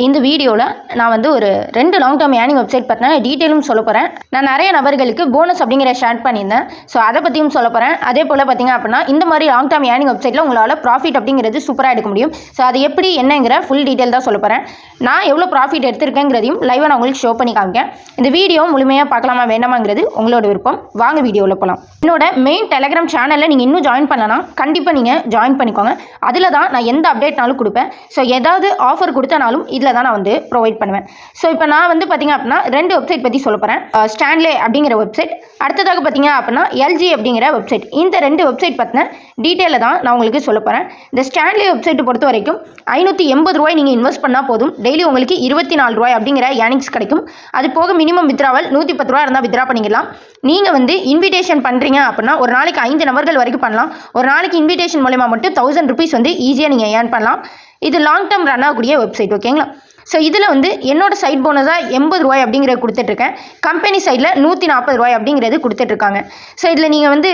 இந்த வீடியோவில் நான் வந்து ஒரு ரெண்டு லாங் டேர்ம் ஏர்னிங் வெப்சைட் பற்றின டீட்டெயிலும் சொல்ல போகிறேன் நான் நிறைய நபர்களுக்கு போனஸ் அப்படிங்கிற ஷேர் பண்ணியிருந்தேன். ஸோ அதை பற்றியும் சொல்ல போகிறேன் அதே போல் பார்த்தீங்க அப்படின்னா இந்த மாதிரி லாங் டேர்ம் ஏர்னிங் வெப்சைட்டில் உங்களால் ப்ராஃபிட் அப்படிங்கிறது சூப்பராக எடுக்க முடியும். ஸோ அது எப்படி என்னங்கிற ஃபுல் டீட்டெயில் தான் சொல்ல போகிறேன் நான் எவ்வளோ ப்ராஃபிட் எடுத்திருக்கேங்கிறதையும் லைவாக நான் உங்களுக்கு ஷோ பண்ணி காமிக்கேன் இந்த வீடியோ முழுமையாக பார்க்கலாமா வேண்டாமாங்கிறது உங்களோட விருப்பம். வாங்க வீடியோவில் போகலாம் என்னோட மெயின் டெலகிராம் சேனலில் நீங்கள் இன்னும் ஜாயின் பண்ணலனா கண்டிப்பாக நீங்கள் ஜாயின் பண்ணிக்கோங்க. அதில் தான் நான் எந்த அப்டேட்னாலும் கொடுப்பேன். ஸோ ஏதாவது ஆஃபர் கொடுத்தனாலும் இதில் தான் நான் வந்து ப்ரொவைட் பண்ணுவேன். ஸோ இப்போ நான் வந்து பார்த்திங்க அப்படின்னா ரெண்டு வெப்சைட் பற்றி சொல்ல போகிறேன் ஸ்டான்லே அப்படிங்கிற வெப்சைட் அடுத்ததாக பார்த்தீங்க அப்படின்னா எல்ஜி அப்படிங்கிற வெப்சைட் இந்த ரெண்டு வெப்சைட் பற்றின டீட்டெயிலில் தான் நான் உங்களுக்கு சொல்ல போகிறேன் இந்த ஸ்டான்லே வெப்சைட்டை பொறுத்த வரைக்கும் ஐநூற்றி எண்பது ரூபாய் நீங்கள் இன்வெஸ்ட் பண்ணால் போதும். டெய்லி உங்களுக்கு இருபத்தி நாலு ரூபாய் அப்படிங்கிற ஏனிங்ஸ் கிடைக்கும். அது போக மினிமம் வித்ராவல் நூற்றி பத்து ரூபா இருந்தால் வித்ரா பண்ணிக்கலாம். நீங்கள் வந்து இன்விடேஷன் பண்ணுறீங்க அப்படின்னா ஒரு நாளைக்கு ஐந்து நபர்கள் வரைக்கும் பண்ணலாம். ஒரு நாளைக்கு இன்விடேஷன் மூலயமா மட்டும் தௌசண்ட் ருபீஸ் வந்து ஈஸியாக நீங்கள் ஏர்ன் பண்ணலாம். இது லாங் டேர்ம் ரன் ஆகக்கூடிய வெப்சைட் ஓகேங்களா ஸோ இதில் வந்து என்னோட சைட் போனஸாக எண்பது ரூபாய் அப்படிங்கிறத கொடுத்துட்ருக்கேன். கம்பெனி சைடில் நூற்றி நாற்பது ரூபாய் அப்படிங்கிறது கொடுத்துட்ருக்காங்க. ஸோ இதில் நீங்கள் வந்து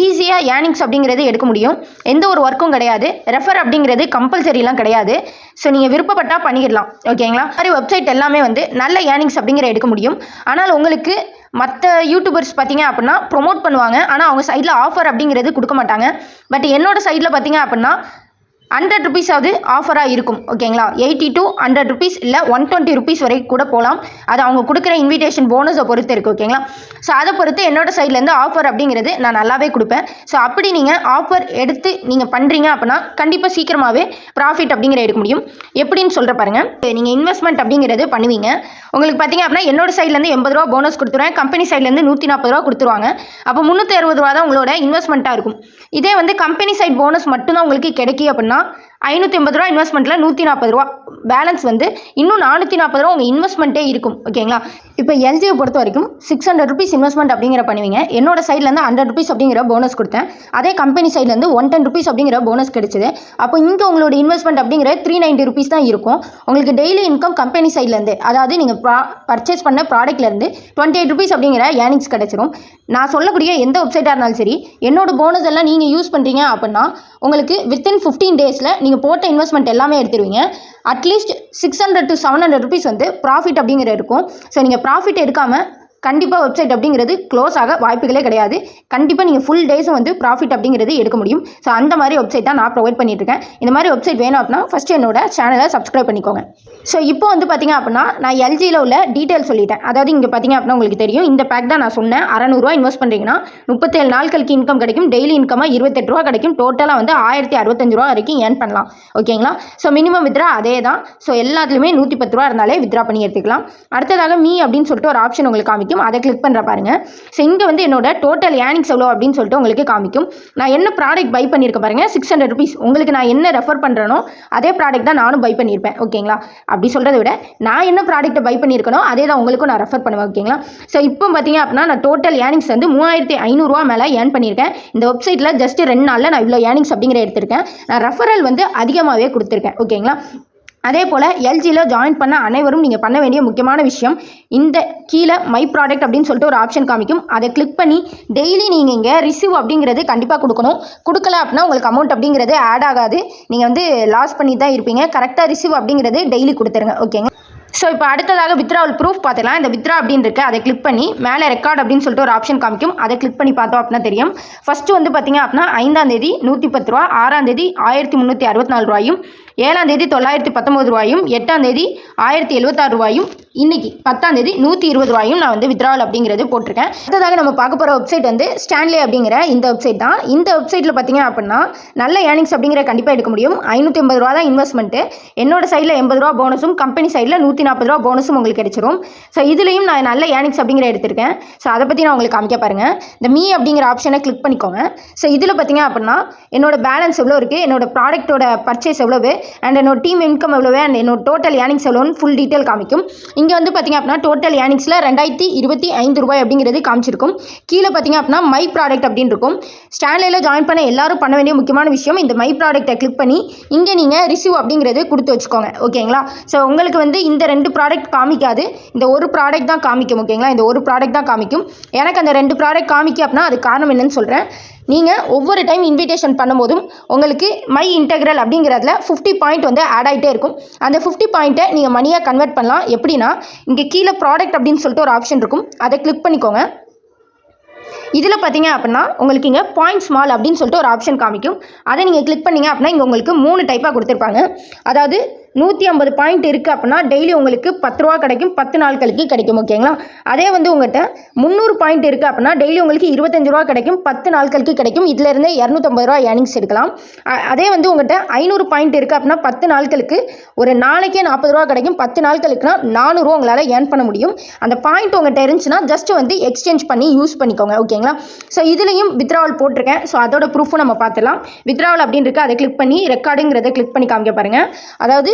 ஈஸியாக ஏர்னிங்ஸ் அப்படிங்கிறது எடுக்க முடியும். எந்த ஒரு ஒர்க்கும் கிடையாது. ரெஃபர் அப்படிங்கிறது கம்பல்சரிலாம் கிடையாது. ஸோ நீங்கள் விருப்பப்பட்டால் பண்ணிக்கிடலாம் ஓகேங்களா மாதிரி வெப்சைட் எல்லாமே வந்து நல்ல ஏர்னிங்ஸ் அப்படிங்கிற எடுக்க முடியும். ஆனால் உங்களுக்கு மற்ற யூடியூபர்ஸ் பார்த்தீங்க அப்படின்னா ப்ரொமோட் பண்ணுவாங்க. ஆனால் அவங்க சைடில் ஆஃபர் அப்படிங்கிறது கொடுக்க மாட்டாங்க. பட் என்னோட சைடில் பார்த்தீங்க அப்படின்னா ஹண்ட்ரட் ருபீஸாவது ஆஃபராக இருக்கும் ஓகேங்களா எயிட்டி டு ஹண்ட்ரட் ருபீஸ் இல்லை ஒன் டுவெண்ட்டி ருபீஸ் வரைக்கும் கூட போகலாம் அது அவங்க கொடுக்குற இன்விடேஷன் போனஸை பொறுத்து இருக்குது ஓகேங்களா ஸோ அதை பொறுத்து என்னோட சைட்லேருந்து ஆஃபர் அப்படிங்கிறது நான் நல்லாவே கொடுப்பேன். ஸோ அப்படி நீங்கள் ஆஃபர் எடுத்து நீங்கள் பண்ணுறீங்க அப்படின்னா கண்டிப்பாக சீக்கிரமாகவே ப்ராஃபிட் அப்படிங்கிற எடுக்க முடியும். எப்படின்னு சொல்கிற பாருங்கள் நீங்கள் இன்வெஸ்ட்மெண்ட் அப்படிங்கிறது பண்ணுவீங்க. உங்களுக்கு பார்த்தீங்க அப்படின்னா என்னோட சைட்லேருந்து எண்பது ரூபா போனஸ் கொடுத்துருவேன். கம்பெனி சைட்லேருந்து நூற்றி நாற்பது ரூபா கொடுத்துருவாங்க. அப்போ முந்நூற்றி அறுபது ரூபா தான் உங்களோட இன்வெஸ்ட்மெண்ட்டாக இருக்கும். இதே வந்து கம்பெனி சைட் போனஸ் மட்டும்தான் உங்களுக்கு கிடைக்கி அப்படின்னா ¿no? ஐநூற்றி ஐம்பது ரூபா இன்வெஸ்ட்மெண்ட்டில் நூற்றி நாற்பது ரூபா. பேலன்ஸ் வந்து இன்னும் நானூற்றி நாற்பது ரூபா உங்கள் இன்வெஸ்ட்மெண்ட்டே இருக்கும். ஓகேங்களா இப்போ எல்ஜியை பொறுத்த வரைக்கும் சிக்ஸ் ஹண்ட்ரட் ருபீஸ் இன்வெஸ்ட்மெண்ட் அப்படிங்கிற பண்ணுவீங்க. என்னோட சைட்லேருந்து ஹண்ட்ரட் ருபீஸ் அப்படிங்கிற போனஸ் கொடுத்தேன். அதே கம்பெனி சைட்லேருந்து ஒன் டென் ருபீஸ் அப்படிங்கிற போனஸ் கிடைச்சிது. அப்போ இங்கே உங்களோட இன்வெஸ்ட்மெண்ட் அப்படிங்கிற த்ரீ நைன்ட்டி ருபீஸ் தான் இருக்கும். உங்களுக்கு டெய்லி இன்கம் கம்பெனி சைட்லேருந்து அதாவது நீங்கள் ப்ரா பர்ச்சேஸ் பண்ண ப்ராடக்ட்லேருந்து டுவெண்ட்டி எயிட் ருபீஸ் அப்படிங்கிற ஏர்னிங்ஸ் கிடைச்சிரும். நான் சொல்லக்கூடிய எந்த வெப்சைட்டாக இருந்தாலும் சரி என்னோட போனஸ் எல்லாம் நீங்கள் யூஸ் பண்ணுறீங்க அப்படின்னா உங்களுக்கு வித்தின் ஃபிஃப்டீன் டேஸில் நீங்கள் போட்ட இன்வெஸ்ட்மெண்ட் எல்லாமே எடுத்துருவீங்க. At least six hundred to seven hundred rupees வந்து ப்ராஃபிட் அப்படிங்கிற இருக்கும். ஸோ நீங்கள் ப்ராஃபிட் எடுக்காமல் கண்டிப்பாக வெப்சைட் அப்படிங்கிறது க்ளோஸ் ஆக வாய்ப்புகளே கிடையாது. கண்டிப்பாக நீங்கள் ஃபுல் டேஸும் வந்து ப்ராஃபிட் அப்படிங்கிறது எடுக்க முடியும். ஸோ அந்த மாதிரி வெப்சைட் தான் நான் ப்ரொவைட் பண்ணிட்டுருக்கேன். இந்த மாதிரி வெப்சைட் வேணும் அப்படின்னா ஃபஸ்ட்டு என்னோட சேனலை சப்ஸ்கிரைப் பண்ணிக்கோங்க. ஸோ இப்போ வந்து பார்த்தீங்க அப்படின்னா நான் எல்ஜியில் உள்ள டீட்டெயில் சொல்லிட்டேன். அதாவது இங்கே பார்த்தீங்க அப்படின்னா உங்களுக்கு தெரியும். இந்த பேக் தான் நான் சொன்னேன். அறநூறுவா இன்வெஸ்ட் பண்ணுறீங்கன்னா முப்பத்தேழு நாட்களுக்கு இன்கம் கிடைக்கும். டெய்லி இன்கமாக இருபத்தெட்டு ரூபா கிடைக்கும். டோட்டலாக வந்து ஆயிரத்தி அறுபத்தஞ்சு ரூபா வரைக்கும் ஏர்ன் பண்ணலாம். ஓகேங்களா ஸோ மினிமம் வித்ரா அதே தான். ஸோ எல்லாத்துலேயுமே நூற்றி பத்து ரூபா இருந்தாலே வித்ரா பண்ணி எடுத்துக்கலாம். அடுத்ததாக மீ அப்படின்னு சொல்லிட்டு ஒரு ஆப்ஷன் உங்களுக்கு காமிக்கும் அதை கிளிக் பண்ணுற பாருங்க. ஸோ இங்கே வந்து என்னோட டோட்டல் ஏர்னிங்ஸ் எவ்வளோ அப்படின்னு சொல்லிட்டு உங்களுக்கு காமிக்கும். நான் என்ன ப்ராடக்ட் பை பண்ணியிருக்க பாருங்க. சிக்ஸ் ஹண்ட்ரட் ருபீஸ் உங்களுக்கு நான் என்ன ரெஃபர் பண்ணுறனோ அதே ப்ராடக்ட் தான் நானும் பை பண்ணியிருப்பேன். ஓகேங்களா அப்படி சொல்கிறத விட நான் என்ன ப்ராடக்ட்டை பை பண்ணியிருக்கனோ அதே தான் உங்களுக்கும் நான் ரெஃபர் பண்ணுவேன். ஓகேங்களா ஸோ இப்போ பார்த்தீங்க அப்படின்னா நான் டோட்டல் ஏர்னிங்ஸ் வந்து மூவாயிரத்தி ஐநூறுரூவா மேலே ஏர்ன் பண்ணியிருக்கேன். இந்த வெப்சைட்டில் ஜஸ்ட் ரெண்டு நாளில் நான் இவ்வளோ ஏர்னிங்ஸ் அப்படிங்கிற எடுத்திருக்கேன். நான் ரெஃபரல் வந்து அதிகமாகவே கொடுத்துருக்கேன். ஓகேங்களா அதே போல் எல்ஜியில் ஜாயின் பண்ண அனைவரும் நீங்கள் பண்ண வேண்டிய முக்கியமான விஷயம் இந்த கீழே மை ப்ராடக்ட் அப்படின்னு சொல்லிட்டு ஒரு ஆப்ஷன் காமிக்கும். அதை கிளிக் பண்ணி டெய்லி நீங்கள் இங்கே ரிசீவ் அப்படிங்கிறது கண்டிப்பாக கொடுக்கணும். கொடுக்கல அப்படின்னா உங்களுக்கு அமௌண்ட் அப்படிங்கிறது ஆட் ஆகாது. நீங்கள் வந்து லாஸ் பண்ணி தான் இருப்பீங்க. கரெக்டாக ரிசீவ் அப்படிங்கிறது டெய்லி கொடுத்துருங்க. ஓகேங்க ஸோ இப்போ அடுத்ததாக வித்ராவல் ப்ரூஃப் பார்த்துக்கலாம் இந்த வித்ரா அப்படின்னு இருக்கு. அதை கிளிக் பண்ணி மேலே ரெக்கார்ட் அப்படின்னு சொல்லிட்டு ஒரு ஆப்ஷன் காமிக்கும். அதை கிளிக் பண்ணி பார்த்தோம் அப்படின்னா தெரியும். ஃபஸ்ட்டு வந்து பார்த்தீங்க அப்படின்னா ஐந்தாம் தேதி நூற்றி பத்து ரூபா ஆறாம் தேதி ஆயிரத்தி முந்நூற்றி அறுபத்தி நாலு ரூபாயும் ஏழாம் தேதி தொள்ளாயிரத்தி பத்தொம்பது ரூபாயும் எட்டாம் தேதி ஆயிரத்தி எழுபத்தாறு ரூபாயும் இன்னைக்கு பத்தாம் தேதி நூற்றி இருபது ரூபாயும் நான் வந்து வித்ராவல் அப்படிங்கிறது போட்டிருக்கேன். அடுத்ததாக நம்ம பார்க்க போகிற வெப்சைட் வந்து ஸ்டான்லே அப்படிங்கிற இந்த வெப்சைட் தான். இந்த வெப்சைட்டில் பார்த்தீங்க அப்படின்னா நல்ல ஏர்னிங்ஸ் அப்படிங்கிற கண்டிப்பாக எடுக்க முடியும். ஐநூற்றி ஐம்பது ரூபா தான் இன்வெஸ்ட்மெண்ட்டு என்னோட சைடில் எண்பது ரூபா போனஸும் கம்பெனி சைடில் நூற்றி நாற்பது ரூபா போனஸும் உங்களுக்கு கிடைச்சிரும். ஸோ இதுலேயும் நான் நல்ல ஏர்னிங்ஸ் அப்படிங்கிற எடுத்திருக்கேன். ஸோ அதை பற்றி நான் உங்களுக்கு காமிக்க பாருங்கள் இந்த மீ அப்படிங்கிற ஆப்ஷனை கிளிக் பண்ணிக்கோங்க. ஸோ இதில் பார்த்தீங்க அப்படின்னா என்னோட பேலன்ஸ் எவ்வளோ இருக்குது என்னோட ப்ராடக்ட்டோட பர்ச்சேஸ் எவ்வளவு? அண்ட் என்னோட டீம் இன்கம் எவ்வளவு? அண்ட் என்னோட டோட்டல் ஏர்னிங்ஸ் எவ்வளோன்னு ஃபுல் டீட்டெயில் காமிக்கும். இங்கே வந்து பார்த்தீங்க அப்படின்னா டோட்டல் ஏர்னிங்ஸில் ரெண்டாயிரத்தி இருபத்தி ஐந்து ரூபாய் அப்படிங்கிறது காமிச்சிருக்கும். கீழே பார்த்தீங்க அப்படின்னா மை ப்ராடக்ட் அப்படின்னு இருக்கும். ஸ்டான்லேயில் ஜாயின் பண்ண எல்லாரும் பண்ண வேண்டிய முக்கியமான விஷயம் இந்த மை ப்ராடக்ட்டை கிளிக் பண்ணி இங்கே நீங்கள் ரிசீவ் அப்படிங்கிறது கொடுத்து வச்சுக்கோங்க. ஓகேங்களா ஸோ உங்களுக்கு வந்து இந்த ரெண்டு ப்ராடக்ட் காமிக்காது. இந்த ஒரு ப்ராடக்ட் தான் காமிக்கும். ஓகேங்களா இந்த ஒரு ப்ராடக்ட் தான் காமிக்கும். எனக்கு அந்த ரெண்டு ப்ராடக்ட் காமிக்க அப்படின்னா அது காரணம் என்னன்னு சொல்கிறேன் நீங்கள் ஒவ்வொரு டைம் இன்விடேஷன் பண்ணும்போதும் உங்களுக்கு மை இன்டெக்ரல் அப்படிங்கிறதுல ஃபிஃப்டி பாயிண்ட் வந்து ஆட் ஆகிட்டே இருக்கும். அந்த ஃபிஃப்டி பாயிண்ட்டை நீங்கள் மணியாக கன்வெர்ட் பண்ணலாம். எப்படின்னா இங்கே கீழே ப்ராடக்ட் அப்படின்னு சொல்லிட்டு ஒரு ஆப்ஷன் இருக்கும். அதை கிளிக் பண்ணிக்கோங்க. இதில் பார்த்தீங்க அப்படின்னா உங்களுக்கு இங்கே பாயிண்ட் ஸ்மால் அப்படின்னு சொல்லிட்டு ஒரு ஆப்ஷன் காமிக்கும். அதை நீங்கள் கிளிக் பண்ணீங்க அப்படின்னா இங்கே உங்களுக்கு மூணு டைப்பாக கொடுத்துருப்பாங்க. அதாவது நூற்றி ஐம்பது பாயிண்ட் இருக்குது அப்படின்னா டெய்லி உங்களுக்கு பத்து ரூபா கிடைக்கும் பத்து நாட்களுக்கு கிடைக்கும் ஓகேங்களா அதே வந்து உங்கள்கிட்ட முந்நூறு பாயிண்ட் இருக்குது அப்படின்னா டெய்லி உங்களுக்கு இருபத்தஞ்சு ரூபா கிடைக்கும் பத்து நாட்களுக்கு கிடைக்கும். இதிலேருந்து இரநூத்தம்பது ரூபா ஏர்னிங்ஸ் எடுக்கலாம். அதே வந்து உங்கள்கிட்ட ஐநூறு பாயிண்ட் இருக்குது அப்படின்னா பத்து நாட்களுக்கு ஒரு நாளைக்கே நாற்பது ரூபா கிடைக்கும் பத்து நாட்களுக்குனா நானூறுவா உங்களால் ஏர்ன் பண்ண முடியும். அந்த பாயிண்ட் உங்கள்கிட்ட இருந்துச்சுன்னா ஜஸ்ட் வந்து எக்ஸ்சேஞ்ச் பண்ணி யூஸ் பண்ணிக்கோங்க ஓகேங்களா ஸோ இதுலேயும் வித்ராவல் போட்டிருக்கேன். ஸோ அதோட ப்ரூஃபும் நம்ம பார்த்துலாம் வித்ராவல் அப்படின்னு இருக்கு அதை கிளிக் பண்ணி ரெக்கார்டுங்கிறத கிளிக் பண்ணி காமிக்க பாருங்கள் அதாவது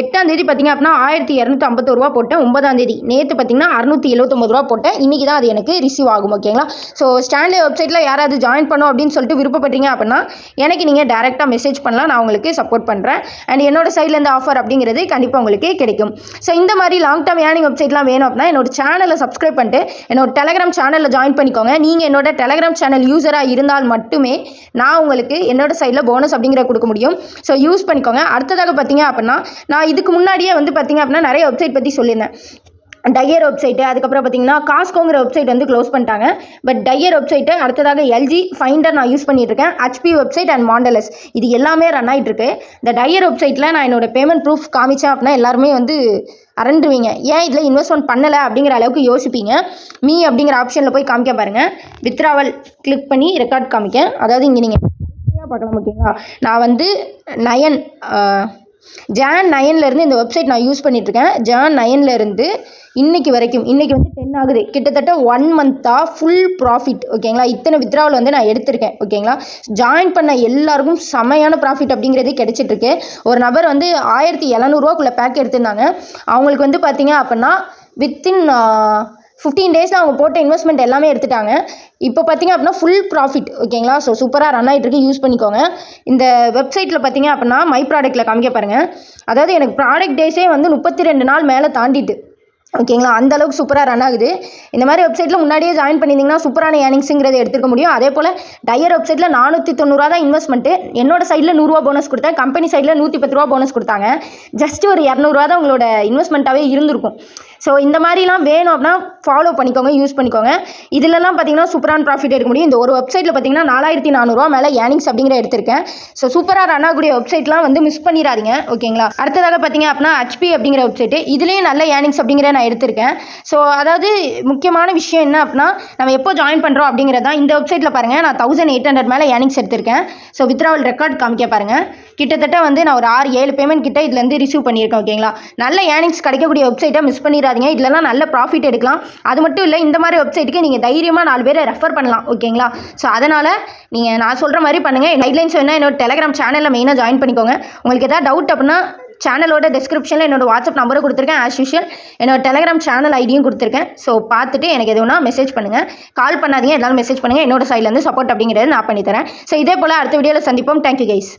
எட்டாம் தேதி பார்த்தீங்க அப்படின்னா ஆயிரத்தி இரநூத்தி ஐம்பத்தோரு ரூபா போட்டேன் ஒன்பதாம் தேதி. நேற்று பார்த்திங்கன்னா அறுநூற்றி எழுபத்தொம்பது ரூபா போட்டேன். இன்றைக்கி தான் அது எனக்கு ரிசீவ் ஆகும் ஓகேங்களா ஸோ ஸ்டாண்ட்லே வெப்சைட்டில் யாராவது ஜாயின் பண்ணும் அப்படின்னு சொல்லிட்டு விருப்பப்பட்டீங்க அப்படின்னா எனக்கு நீங்கள் டேரெக்டாக மெசேஜ் பண்ணலாம். நான் உங்களுக்கு சப்போர்ட் பண்ணுறேன் அண்ட் என்னோட சைட்லேருந்து ஆஃபர் அப்படிங்கிறது கண்டிப்பாக உங்களுக்கு கிடைக்கும். ஸோ இந்த மாதிரி லாங் டேர்ம் ஏர்னிங் வெப்சைட்லாம் வேணும் அப்படின்னா என்னோட சேனலை சப்ஸ்கிரைப் பண்ணிட்டு என்னோட டெலகிராம் சேனலில் ஜாயின் பண்ணிக்கோங்க. நீங்கள் என்னோட டெலகிராம் சேனல் யூஸராக இருந்தால் மட்டுமே நான் உங்களுக்கு என்னோட சைடில் போனஸ் அப்படிங்கிற கொடுக்க முடியும். ஸோ யூஸ் பண்ணிக்கோங்க. அடுத்ததாக பார்த்தீங்க அப்படின்னா நான் இதுக்கு முன்னாடியே வந்து பார்த்தீங்க அப்படின்னா நிறைய வெப்சைட் பற்றி சொல்லியிருந்தேன். டையர் வெப்சைட்டு அதுக்கப்புறம் பார்த்தீங்கன்னா காஸ்கோங்கிற வெப்சைட் வந்து க்ளோஸ் பண்ணிட்டாங்க. பட் டையர் வெப்சைட்டு அடுத்ததாக எல்ஜி ஃபைண்டர் நான் யூஸ் பண்ணிட்டு இருக்கேன் ஹெச்பி வெப்சைட் அண்ட் மாண்டலஸ் இது எல்லாமே ரன் ஆகிட்டுருக்கு இந்த டையர் வெப்சைட்டில் நான் என்னோட பேமெண்ட் ப்ரூஃப் காமிச்சேன் அப்படின்னா எல்லாருமே வந்து அரண்டுருவீங்க ஏன் இதில் இன்வெஸ்ட்மெண்ட் பண்ணலை அப்படிங்கிற அளவுக்கு யோசிப்பீங்க. மீ அப்படிங்கிற ஆப்ஷனில் போய் காமிக்க பாருங்கள் வித்ராவல் கிளிக் பண்ணி ரெக்கார்ட் காமிக்க. அதாவது இங்கே நீங்கள் பார்க்கலாம் ஓகேங்களா நான் வந்து நயன் ஜான் நயன்லேருந்து இந்த வெப்சைட் நான் யூஸ் பண்ணிகிட்ருக்கேன் ஜான் நயன்லேருந்து இன்றைக்கி வரைக்கும் இன்றைக்கி வந்து டென் ஆகுது. கிட்டத்தட்ட ஒன் மந்த்தாக ஃபுல் ப்ராஃபிட் ஓகேங்களா இத்தனை வித்ராவில் வந்து நான் எடுத்திருக்கேன் ஓகேங்களா ஜாயின் பண்ண எல்லாருக்கும் செமையான ப்ராஃபிட் அப்படிங்கிறது கிடைச்சிட்ருக்கு ஒரு நபர் வந்து ஆயிரத்தி எழுநூறுவாக்குள்ளே பேக் எடுத்திருந்தாங்க. அவங்களுக்கு வந்து பார்த்தீங்க அப்படின்னா வித்தின் ஃபிஃப்டீன் டேஸில் அவங்க போட்ட இன்வெஸ்ட்மெண்ட் எல்லாமே எடுத்துட்டாங்க. இப்போ பார்த்தீங்க அப்படின்னா ஃபுல் ப்ராஃபிட் ஓகேங்களா ஸோ சூப்பராக ரன் ஆகிட்டு இருக்கு. யூஸ் பண்ணிக்கோங்க. இந்த வெப்சைட்டில் பார்த்தீங்க அப்படின்னா மை ப்ராடக்ட்டில் காமிக்க பாருங்கள் அதாவது எனக்கு ப்ராடக்ட் டேஸே வந்து முப்பத்தி ரெண்டு நாள் மேலே தாண்டிட்டு ஓகேங்களா அந்த அளவுக்கு சூப்பராக ரன் ஆகுது. இந்த மாதிரி வெப்சைட்டில் முன்னாடியே ஜாயின் பண்ணியிருந்தீங்கன்னா சூப்பரான ஏர்னிங்ஸுங்கிறத எடுத்துக்க முடியும். அதே போல் டயர் வெப்சைட்டில் நானூற்றி தொண்ணூறுவா தான் இன்வெஸ்ட்மெண்ட்டு என்னோட சைடில் நூறுரூவா போனஸ் கொடுத்தேன். கம்பெனி சைடில் நூற்றி பத்து ரூபா போனஸ் கொடுத்தாங்க. ஜஸ்ட் ஒரு இரநூறுவா தான் உங்களோட இன்வெஸ்ட்மெண்ட்டாகவே இருந்திருக்கும். ஸோ இந்த மாதிரிலாம் வேணும் அப்படின்னா ஃபாலோ பண்ணிக்கோங்க யூஸ் பண்ணிக்கோங்க. இதுலலாம் பார்த்தீங்கன்னா சூப்பரான ப்ராஃபிட் எடுக்க முடியும். இந்த ஒரு வெப்சைட்டில் பார்த்தீங்கன்னா நாலாயிரத்தி நானூறுரூவா மேலே ஏர்னிங்ஸ் அப்படிங்கிற எடுத்திருக்கேன். ஸோ சூப்பராக ரன் ஆகக்கூடிய வெப்சைட்லாம் வந்து மிஸ் பண்ணிடாதீங்க ஓகேங்களா அடுத்ததாக பார்த்தீங்க அப்படின்னா ஹெச்பி அப்படிங்கிற வெப்சைட்டு இதுலேயும் நல்ல ஏர்னிங்ஸ் அப்படிங்கிற நான் எடுத்திருக்கேன். ஸோ அதாவது முக்கியமான விஷயம் என்ன அப்படின்னா நம்ம எப்போ ஜாயின் பண்ணுறோம் அப்படிங்கிறது தான் இந்த வெப்சைட்டில் பாருங்கள் நான் தௌசண்ட் எயிட் ஹண்ட்ரட் மேலே ஏர்னிங்ஸ் எடுத்திருக்கேன். ஸோ வித்ராவல் ரெக்கார்ட் காமிக்க பாருங்கள் கிட்டத்தட்ட வந்து நான் ஒரு ஆறு ஏழு பேமெண்ட் கிட்ட இதுலேருந்து ரிசீவ் பண்ணியிருக்கேன் ஓகேங்களா நல்ல ஏர்னிங்ஸ் கிடைக்கக்கூடிய வெப்சைட்டை மிஸ் பண்ணிடாதீங்க இதுலலாம் நல்ல ப்ராஃபிட் எடுக்கலாம். அது மட்டும் இல்லை இந்த மாதிரி வெப்சைட்டுக்கு நீங்கள் தைரியமாக நாலு பேரை ரெஃபர் பண்ணலாம். ஓகேங்களா? ஸோ அதனால் நீங்கள் நான் சொல்கிற மாதிரி பண்ணுங்கள் கைட்லைன்ஸ் வேணால் என்னோட டெலகிராம் சேனலில் மெயினாக ஜாயின் பண்ணிக்கோங்க. உங்களுக்கு எதாவது டவுட் அப்படின்னா சேனலோட டிஸ்கிரிப்ஷனில் என்னோட வாட்ஸ்அப் நம்பரை கொடுத்துருக்கேன். ஆஸ் யூஷுவல் என்னோட டெலகிராம் சேனல் ஐடியும் கொடுத்துருக்கேன். ஸோ பார்த்துட்டு எனக்கு எதுவும்னா மெசேஜ் பண்ணுங்கள் கால் பண்ணாதீங்க. எல்லாரும் மெசேஜ் பண்ணுங்கள் என்னோட சைட்லேருந்து சப்போர்ட் அப்படிங்கிறது நான் பண்ணித்தரேன். ஸோ இதே போல் அடுத்த வீடியோவில் சந்திப்போம். Thank you guys